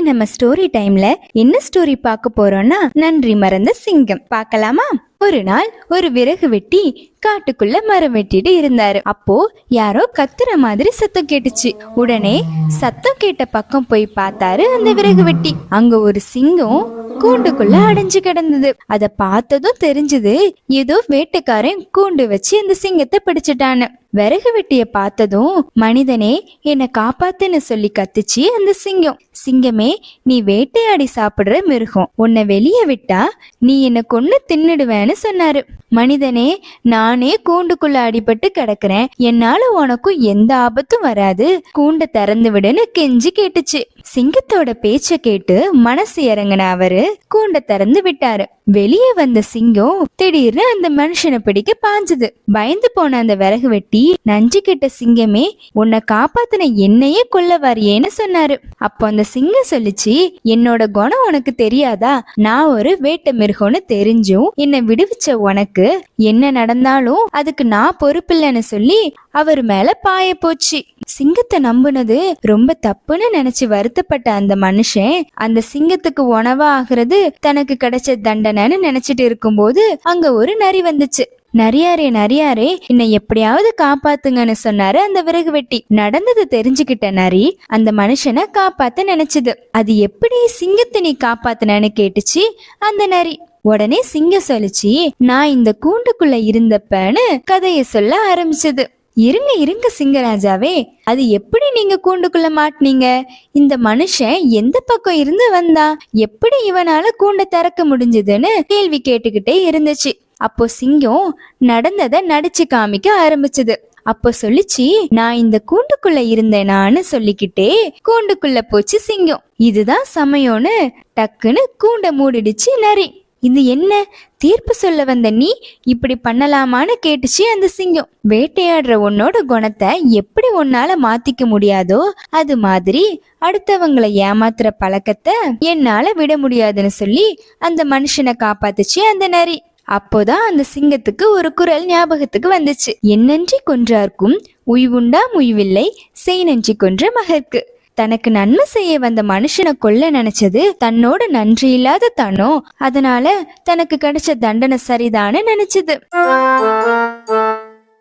நம்ம ஸ்டோரி டைம்ல என்ன ஸ்டோரி பார்க்க போறோம்னா நன்றி மறந்த சிங்கம். பார்க்கலாமா? ஒரு நாள் ஒரு விறகு வெட்டி காட்டுக்குள்ள மரம் வெட்டிட்டு இருந்தாரு. அப்போ யாரோ கத்துற மாதிரி சத்தம் கேட்டுச்சு. உடனே சத்தம் கேட்ட பக்கம் போய் பார்த்தாரு அந்த விறகு வெட்டி. அங்க ஒரு சிங்கம் கூண்டுக்குள்ள அடைஞ்சு கிடந்தது. அத பார்த்ததும் தெரிஞ்சது ஏதோ வேட்டைக்காரன் கூண்டு வச்சு அந்த சிங்கத்தை பிடிச்சிட்டான்னு. விறகு வெட்டிய பார்த்ததும் மனிதனே என்னை காப்பாத்துன்னு சொல்லி கத்துச்சு அந்த சிங்கம். சிங்கமே நீ வேட்டையாடி சாப்பிடுற மிருகம். உன்னை வெளியே விட்டா நீ என்னை கொன்னு தின்னுடுவேன்னு சொன்னாரு. மனிதனே நானே கூண்டுக்குள்ள அடிபட்டு கிடக்குறேன். என்னால உனக்கும் எந்த ஆபத்தும் வராது. கூண்டை திறந்து விடுன்னு கெஞ்சி கேட்டுச்சு. சிங்கத்தோட பேச்ச கேட்டு மனசு இறங்கின அவரு கூண்டை திறந்து விட்டாரு. வெளியே வந்த சிங்கம் திடீர்னு அந்த மனுஷனை பிடிக்க பாஞ்சது. பயந்து போன அந்த விறகு வெட்டி நஞ்சு கிட்ட சிங்கமே உன்னை காப்பாத்தின என்னையே கொல்ல வரியேன்னு சொன்னாரு. அப்போ அந்த சிங்கம் சொல்லிச்சு என்னோட குணம் உனக்கு தெரியாதா? நான் ஒரு வேட்ட மிருகம்னு தெரிஞ்சும் என்னை விடுவிச்ச உனக்கு என்ன நடந்தாலும் அதுக்கு நான் பொறுப்பில்லைன்னு சொல்லி அவர் மேல பாய போச்சு. சிங்கத்தை நம்புனது ரொம்ப தப்புன்னு நினைச்சு வருத்தப்பட்ட அந்த மனுஷன் அந்த சிங்கத்துக்கு உணவா ஆகுறது தனக்கு கிடைச்ச தண்டனைன்னு நினைச்சிட்டு இருக்கும்போது அங்க ஒரு நரி வந்துச்சு. நரியாரே நரியாரே என்னை எப்படியாவது காப்பாத்துங்கன்னு சொன்னாரு அந்த விறகு வெட்டி நடந்தது தெரிஞ்சுக்கிட்ட நரி அந்த மனுஷனை காப்பாத்த நினைச்சது. அது எப்படி சிங்கத்தை நீ காப்பாத்தினு கேட்டுச்சு அந்த நரி. உடனே சிங்கம் சொல்லிச்சு நான் இந்த கூண்டுக்குள்ள இருந்தப்பன்னு கதையை சொல்ல ஆரம்பிச்சது. இருங்க இருங்க சிங்கராஜாவே. அது எப்படி நீங்க கூண்டுக்குள்ள மாட்டினீங்க? இந்த மனுஷன் எந்த பக்கம் இருந்து வந்தா? எப்படி இவனால கூண்டை திறக்க முடிஞ்சதுன்னு கேள்வி கேட்டுக்கிட்டே இருந்துச்சு. அப்போ சிங்கம் நடந்ததை நடிச்சு காமிக்க ஆரம்பிச்சது. அப்போ சொல்லிச்சு நான் இந்த கூண்டுக்குள்ள இருந்தேனான்னு சொல்லிக்கிட்டே கூண்டுக்குள்ள போச்சு சிங்கம். இதுதான் சமயம்னு டக்குன்னு கூண்டை மூடிடுச்சு நரி. இது என்ன? தீர்ப்பு சொல்ல வந்த நீ இப்படி பண்ணலாமான்னு கேட்டுச்சு அந்த சிங்கம். வேட்டையாடுற உன்னோட குணத்தை எப்படி உன்னால மாத்திக்க முடியாதோ அது மாதிரி அடுத்தவங்களை ஏமாத்துற பழக்கத்தை என்னால விட முடியாதுன்னு சொல்லி அந்த மனுஷனை காப்பாத்துச்சு அந்த நரி. அப்போதான் அந்த சிங்கத்துக்கு ஒரு குரல் ஞாபகத்துக்கு வந்துச்சு. என்னன்றி கொன்றார்க்கும் உய்வுண்டாம் உய்வில்லை செய் நன்றி கொன்ற மகற்கு. தனக்கு நன்மை செய்ய வந்த மனுஷனை கொல்ல நினைச்சது தன்னோட நன்றி இல்லாத தனோ அதனால தனக்கு கிடைச்ச தண்டனை சரிதான்னு நினைச்சது.